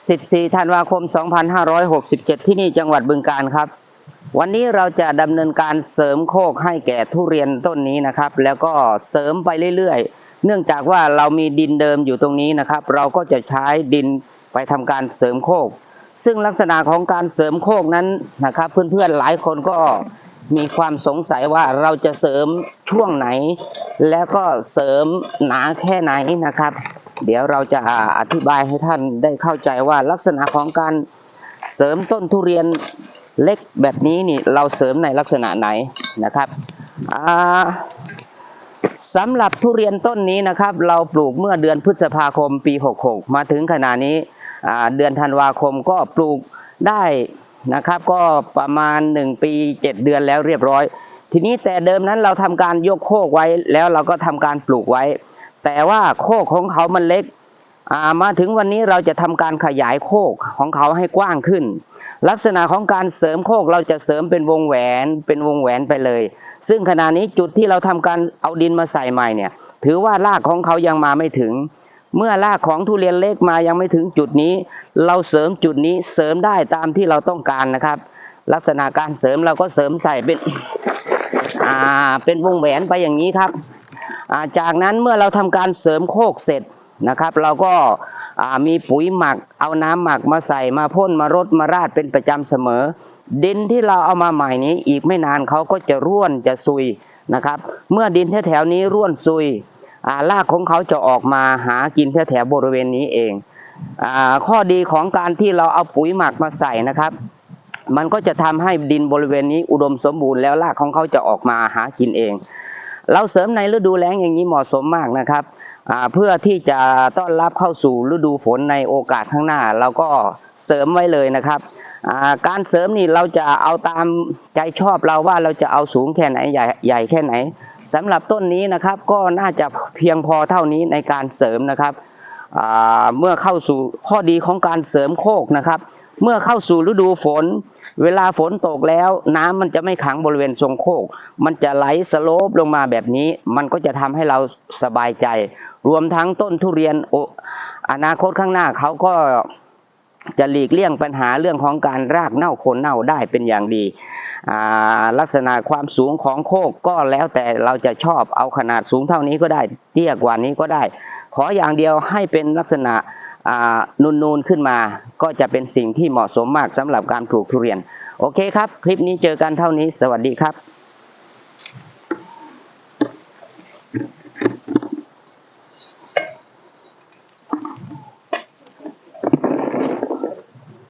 14 ธันวาคม 2567 ที่นี่จังหวัดบึงการครับ วันนี้เราจะดำเนินการเสริมโคกให้แก่ทุเรียนต้นนี้นะครับ แล้วก็เสริมไปเรื่อยๆ เนื่องจากว่าเรามีดินเดิมอยู่ตรงนี้นะครับ เราก็จะใช้ดินไปทำการเสริมโคก ซึ่งลักษณะของการเสริมโคกนั้นนะครับ เพื่อนๆหลายคนก็มีความสงสัยว่าเราจะเสริมช่วงไหน แล้วก็เสริมหนาแค่ไหนนะครับ เดี๋ยวเราจะอธิบายให้ท่านได้เข้าใจว่าลักษณะของการเสริมต้นทุเรียนเล็กแบบนี้นี่เราเสริมในลักษณะไหนนะครับสำหรับทุเรียนต้นนี้นะครับ เราปลูกเมื่อเดือนพฤษภาคมปี 66 มาถึงขณะนี้เดือนธันวาคมก็ปลูกได้นะครับ ก็ประมาณ 1 ปี 7 เดือนแล้วเรียบร้อย ทีนี้แต่เดิมนั้นเราทำการยกโคกไว้แล้วเราก็ทำการปลูกไว้ แต่ว่าโคกของเขามันเล็กามาถึงวันนี้เราจะทำการขยายโคกของเขาให้กว้างขึ้น ลักษณะของการเสริมโคกเราจะเสริมเป็นวงแหวนเป็นวงแหวนไปเลย ซึ่งขณะนี้จุดที่เราทำการเอาดินมาใส่ใหม่เนี่ย ถือว่ารากของเขายังมาไม่ถึง เมื่อรากของทุเรียนเล็กมายังไม่ถึงจุดนี้ เราเสริมจุดนี้เสริมได้ตามที่เราต้องการนะครับ ลักษณะการเสริมเราก็เสริมใส่เป็นอ่าเป็นวงแหวนไปอย่างนี้ครับ จากนั้นเมื่อเราทำการเสริมโคกเสร็จนะครับ เราก็ามีปุ๋ยหมัก เอาน้ำหมักมาใส่มาพ่นมารดมาราดเป็นประจำเสมอ ดินที่เราเอามาใหม่นี้อีกไม่นานเขาก็จะร่วนจะซุยนะครับ เมื่อดินแถวๆนี้ร่วนซุยารากของเขาจะออกมาหากินแถวๆบริเวณนี้เองอข้อดีของการที่เราเอาปุ๋ยหมักมาใส่นะครับ มันก็จะทำให้ดินบริเวณนี้อุดมสมบูรณ์แล้วรากของเขาจะออกมาหากินเอง เราเสริมในฤดูแล้งอย่างนี้เหมาะสมมากนะครับเพื่อที่จะต้อนรับเข้าสู่ฤดูฝนในโอกาสข้างหน้า เราก็เสริมไว้เลยนะครับ การเสริมนี่เราจะเอาตามใจชอบเราว่าเราจะเอาสูงแค่ไหนใหญ่ใหญ่แค่ไหนสำหรับต้นนี้นะครับก็น่าจะเพียงพอเท่านี้ในการเสริมนะครับ เมื่อเข้าสู่ข้อดีของการเสริมโคกนะครับ เมื่อเข้าสู่ฤดูฝน เวลาฝนตกแล้ว น้ำมันจะไม่ขังบริเวณทรงโคก มันจะไหลสโลปลงมาแบบนี้ มันก็จะทำให้เราสบายใจ รวมทั้งต้นทุเรียนออนาคตข้างหน้าเขาก็ จะหลีกเลี่ยงปัญหาเรื่องของการรากเน่าโคนเน่าได้เป็นอย่างดี ลักษณะความสูงของโคกก็แล้วแต่เราจะชอบเอาขนาดสูงเท่านี้ก็ได้ เตี้ยกว่านี้ก็ได้ ขออย่างเดียวให้เป็นลักษณะนูนๆขึ้นมา ก็จะเป็นสิ่งที่เหมาะสมมากสำหรับการปลูกทุเรียน โอเคครับ คลิปนี้เจอกันเท่านี้ สวัสดีครับ